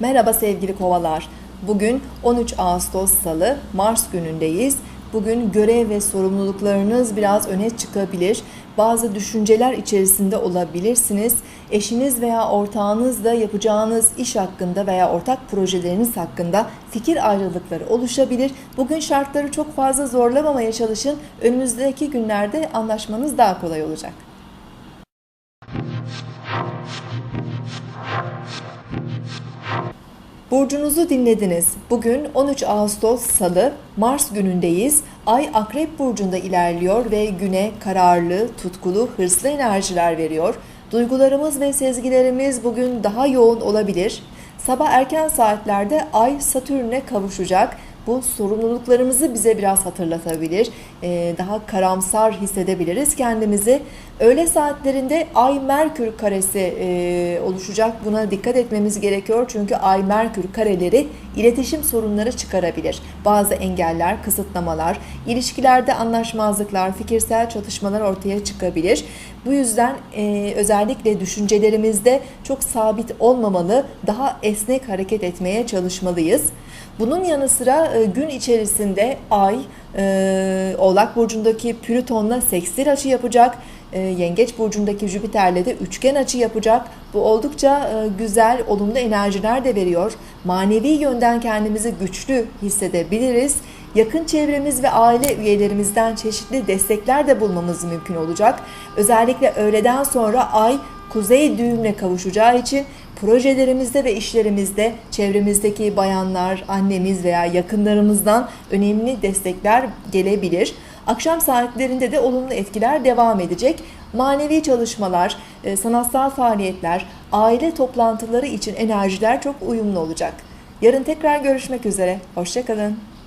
Merhaba sevgili kovalar. Bugün 13 Ağustos Salı, Mars günündeyiz. Bugün görev ve sorumluluklarınız biraz öne çıkabilir. Bazı düşünceler içerisinde olabilirsiniz. Eşiniz veya ortağınızla yapacağınız iş hakkında veya ortak projeleriniz hakkında fikir ayrılıkları oluşabilir. Bugün şartları çok fazla zorlamamaya çalışın. Önümüzdeki günlerde anlaşmanız daha kolay olacak. Burcunuzu dinlediniz. Bugün 13 Ağustos Salı, Mars günündeyiz. Ay Akrep Burcu'nda ilerliyor ve güne kararlı, tutkulu, hırslı enerjiler veriyor. Duygularımız ve sezgilerimiz bugün daha yoğun olabilir. Sabah erken saatlerde Ay Satürn'e kavuşacak. Bu sorumluluklarımızı bize biraz hatırlatabilir. Ee, daha karamsar hissedebiliriz kendimizi. Öğle saatlerinde Ay Merkür karesi e, oluşacak. Buna dikkat etmemiz gerekiyor. Çünkü Ay Merkür kareleri iletişim sorunları çıkarabilir. Bazı engeller, kısıtlamalar, ilişkilerde anlaşmazlıklar, fikirsel çatışmalar ortaya çıkabilir. Bu yüzden e, özellikle düşüncelerimizde çok sabit olmamalı, daha esnek hareket etmeye çalışmalıyız. Bunun yanı sıra e, gün içerisinde Ay e, Oğlak Burcu'ndaki Plüton'la sekstil açı yapacak. E, Yengeç Burcu'ndaki Jüpiter'le de üçgen açı yapacak. Bu oldukça güzel, olumlu enerjiler de veriyor. Manevi yönden kendimizi güçlü hissedebiliriz. Yakın çevremiz ve aile üyelerimizden çeşitli destekler de bulmamız mümkün olacak. Özellikle öğleden sonra Ay kuzey düğümle kavuşacağı için projelerimizde ve işlerimizde çevremizdeki bayanlar, annemiz veya yakınlarımızdan önemli destekler gelebilir. Akşam saatlerinde de olumlu etkiler devam edecek. Manevi çalışmalar, e, sanatsal faaliyetler, aile toplantıları için enerjiler çok uyumlu olacak. Yarın tekrar görüşmek üzere. Hoşçakalın.